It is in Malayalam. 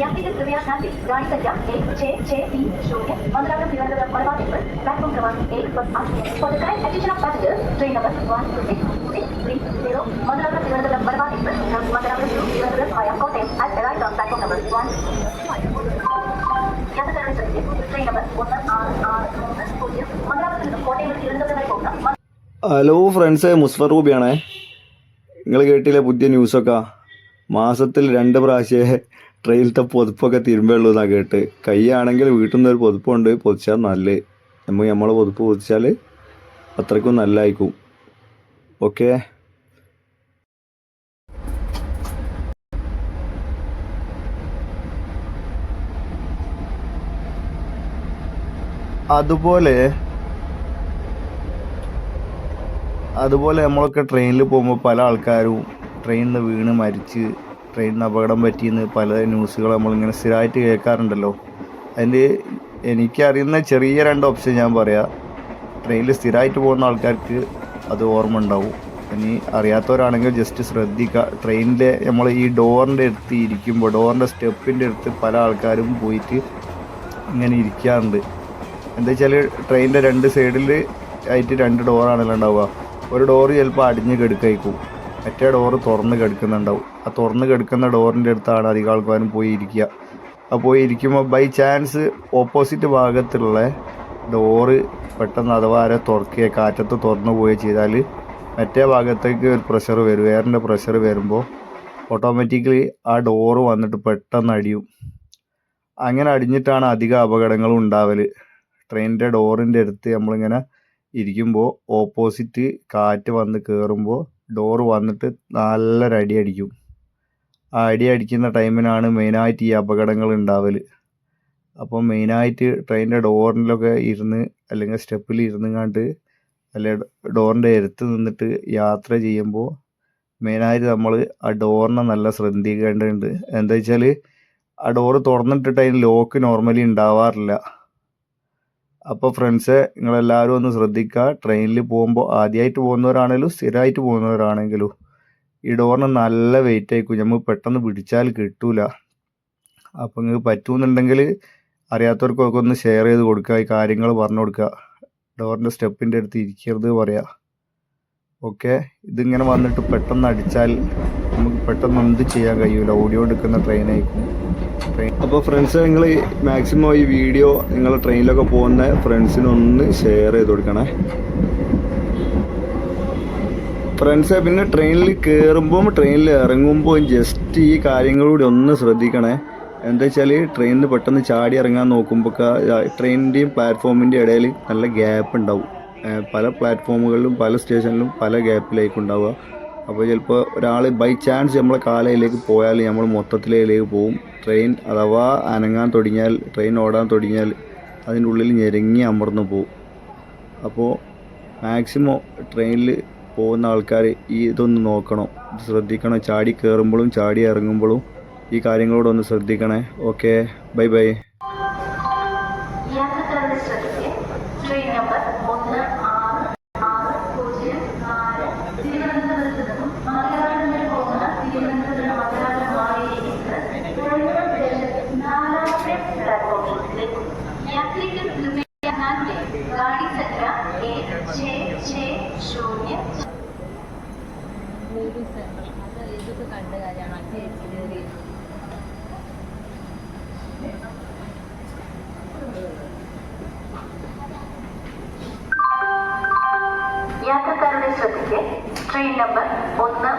യാത്രികർ കൃപയ ഹാൻഡിൽ ഗാഡി സംഖ്യ एक छः छः तीन शून्य मंगलापुरम तिरुवनंतपुरम मलबार एक्सप्रेस प्लेटफॉर्म क्रमांक एक बस आठ for the current attention of passengers train number one two six six three zero Mangalapuram Thiruvananthapuram Malabar express Mangalapuram number ഒന്ന് ഹലോ ഫ്രണ്ട്സ് മുസ്ഫർ റൂബിയാണേ നിങ്ങൾ കേട്ടില്ലേ പുതിയ ന്യൂസൊക്കെ മാസത്തിൽ രണ്ട് പ്രാവശ്യമേ ട്രെയിനിലത്തെ പൊതുപ്പൊക്കെ തിരുമ്പുള്ളൂ എന്നാണ് കേട്ട്. കൈയാണെങ്കിൽ വീട്ടിൽ നിന്ന് ഒരു പൊതുപ്പുണ്ട്. പൊതിച്ചാൽ നല്ല. നമ്മൾ നമ്മളെ പൊതുപ്പ് പൊതിച്ചാൽ അത്രയ്ക്കും നല്ലതായിരിക്കും ഓക്കെ? അതുപോലെ അതുപോലെ നമ്മളൊക്കെ ട്രെയിനിൽ പോകുമ്പോൾ പല ആൾക്കാരും ട്രെയിനിൽ നിന്ന് വീണ് മരിച്ച് ട്രെയിനിൽ അപകടം പറ്റിയെന്ന് പല ന്യൂസുകൾ നമ്മളിങ്ങനെ സ്ഥിരമായിട്ട് കേൾക്കാറുണ്ടല്ലോ. അതിൽ എനിക്കറിയുന്ന ചെറിയ രണ്ട് ഓപ്ഷൻ ഞാൻ പറയാം. ട്രെയിനിൽ സ്ഥിരമായിട്ട് പോകുന്ന ആൾക്കാർക്ക് അത് ഓർമ്മ ഉണ്ടാവും ഇനി അറിയാത്തവരാണെങ്കിൽ ജസ്റ്റ് ശ്രദ്ധിക്കുക ട്രെയിനിലെ നമ്മൾ ഈ ഡോറിന്റെ അടുത്ത് ഇരിക്കുമ്പോൾ ഡോറിന്റെ സ്റ്റെപ്പിന്റെ അടുത്ത് പല ആൾക്കാരും പോയിട്ട് ഇങ്ങനെ ഇരിക്കാറുണ്ട്. എന്താ വെച്ചാൽ ട്രെയിനിന്റെ രണ്ട് സൈഡിൽ ആയിട്ട് രണ്ട് ഡോറാണല്ലോ ഉണ്ടാവുക. ഒരു ഡോറ് ചിലപ്പോൾ അടിഞ്ഞ് കിടക്കായിരിക്കും. മറ്റേ ഡോറ് തുറന്ന് കിടക്കുന്നുണ്ടാവും. ആ തുറന്ന് കിടക്കുന്ന ഡോറിന്റെ അടുത്താണ് അധികം ആൾക്കാരും പോയി ഇരിക്കുക ആ പോയി ഇരിക്കുമ്പോൾ ബൈ ചാൻസ് ഓപ്പോസിറ്റ് ഭാഗത്തുള്ള ഡോറ് പെട്ടെന്ന് അഥവാ ആരെ തുറക്കുക കാറ്റത്ത് തുറന്നു പോയി ചെയ്താൽ മറ്റേ ഭാഗത്തേക്ക് ഒരു പ്രഷർ വരും. എയറിന്റെ പ്രഷർ വരുമ്പോൾ ഓട്ടോമാറ്റിക്കലി ആ ഡോറ് വന്നിട്ട് പെട്ടെന്ന് അടിയും. അങ്ങനെ അടിഞ്ഞിട്ടാണ് അധികം അപകടങ്ങളും ഉണ്ടാവൽ ട്രെയിനിന്റെ ഡോറിന്റെ അടുത്ത് നമ്മളിങ്ങനെ ഇരിക്കുമ്പോൾ ഓപ്പോസിറ്റ് കാറ്റ് വന്ന് കയറുമ്പോൾ ഡോറ് വന്നിട്ട് നല്ലൊരു അടി അടിക്കും. ആ അടി അടിക്കുന്ന ടൈമിനാണ് മെയിനായിട്ട് ഈ അപകടങ്ങൾ ഉണ്ടാവൽ അപ്പോൾ മെയിനായിട്ട് ട്രെയിനിന്റെ ഡോറിലൊക്കെ ഇരുന്ന് അല്ലെങ്കിൽ സ്റ്റെപ്പിൽ ഇരുന്നുങ്ങാണ്ട് അല്ലെ ഡോറിന്റെ എരുത്ത് നിന്നിട്ട് യാത്ര ചെയ്യുമ്പോൾ മെയിനായിട്ട് നമ്മൾ ആ ഡോറിനെ നല്ല ശ്രദ്ധിക്കേണ്ടതുണ്ട്. എന്താ വെച്ചാൽ ആ ഡോറ് തുറന്നിട്ടിട്ട് അതിന് ലോക്ക് നോർമലി ഉണ്ടാവാറില്ല അപ്പോൾ ഫ്രണ്ട്സ് നിങ്ങളെല്ലാവരും ഒന്ന് ശ്രദ്ധിക്കുക ട്രെയിനിൽ പോകുമ്പോൾ ആദ്യമായിട്ട് പോകുന്നവരാണെങ്കിലും സ്ഥിരമായിട്ട് പോകുന്നവരാണെങ്കിലും ഈ ഡോറിന് നല്ല വെയിറ്റ് ആയിരിക്കും. നമ്മൾ പെട്ടെന്ന് പിടിച്ചാൽ കിട്ടൂല. അപ്പോൾ നിങ്ങൾക്ക് പറ്റുമെന്നുണ്ടെങ്കിൽ അറിയാത്തവർക്കൊക്കെ ഒന്ന് ഷെയർ ചെയ്ത് കൊടുക്കുക ഈ കാര്യങ്ങൾ പറഞ്ഞു കൊടുക്കുക ഡോറിന്റെ സ്റ്റെപ്പിന്റെ അടുത്ത് ഇരിക്കരുത് പറയാ. ഓക്കെ. ഇതിങ്ങനെ വന്നിട്ട് പെട്ടെന്ന് അടിച്ചാൽ നമുക്ക് പെട്ടെന്ന് എന്ത് ചെയ്യാൻ കഴിയൂല. ഓഡിയോ എടുക്കുന്ന ട്രെയിൻ അപ്പോൾ ഫ്രണ്ട്സ് നിങ്ങൾ മാക്സിമം ഈ വീഡിയോ നിങ്ങൾ ട്രെയിനിലൊക്കെ പോകുന്ന ഫ്രണ്ട്സിനൊന്ന് ഷെയർ ചെയ്ത് കൊടുക്കണേ. ഫ്രണ്ട്സ് പിന്നെ ട്രെയിനിൽ കയറുമ്പോൾ ട്രെയിനിൽ ഇറങ്ങുമ്പോൾ ജസ്റ്റ് ഈ കാര്യങ്ങളൂടെ ഒന്ന് ശ്രദ്ധിക്കണേ. എന്താ വെച്ചാൽ ട്രെയിനിൽ പെട്ടെന്ന് ചാടി ഇറങ്ങാൻ നോക്കുമ്പോൾ ട്രെയിനിന്റെയും പ്ലാറ്റ്ഫോമിന്റെയും ഇടയിൽ നല്ല ഗ്യാപ്പ് ഉണ്ടാവും. പല പ്ലാറ്റ്ഫോമുകളിലും പല സ്റ്റേഷനിലും പല ഗ്യാപ്പിലായിരിക്കും ഉണ്ടാവുക. അപ്പോൾ ചിലപ്പോൾ ഒരാൾ ബൈ ചാൻസ് നമ്മളെ കാലയിലേക്ക് പോയാൽ നമ്മൾ മൊത്തത്തിലേക്ക് പോകും ട്രെയിൻ അഥവാ അനങ്ങാൻ തുടങ്ങിയാൽ ട്രെയിൻ ഓടാൻ തുടങ്ങിയാൽ അതിന്റെ ഉള്ളിൽ ഞെരങ്ങി അമർന്നു പോകും അപ്പോൾ മാക്സിമം ട്രെയിനിൽ പോകുന്ന ആൾക്കാർ ഈ ഇതൊന്ന് നോക്കണം. ശ്രദ്ധിക്കണം. ചാടി കയറുമ്പോഴും ചാടി ഇറങ്ങുമ്പോഴും ഈ കാര്യങ്ങളോടൊന്ന് ശ്രദ്ധിക്കണേ. ഓക്കെ ബൈ ബൈ യാത്രക്കാരുടെ ശ്രദ്ധയ്ക്ക് ട്രെയിൻ നമ്പർ ഒന്ന് ആറ് ആറ് പൂജ്യം നാല് തിരുവനന്തപുരത്ത് നിന്നും മലയാളം വരെ പോകുന്ന തിരുവനന്തപുരം മലയാളം മാവേലി എക്സ്പ്രസ് കോഴിക്കോട് സ്റ്റേഷൻ നാലാമത്തെ പ്ലാറ്റ്ഫോമിലേക്ക് यात्रिगण कृपया ध्यान दें गाड़ी संख्या एक छः छः शून्य മൂവീസ് അത് ഇതൊക്കെ കണ്ട കാര്യമാണ് അച്ഛൻ ചേച്ചി യാത്രക്കാരുടെ ശ്രദ്ധയ്ക്ക് ട്രെയിൻ നമ്പർ ഒന്ന്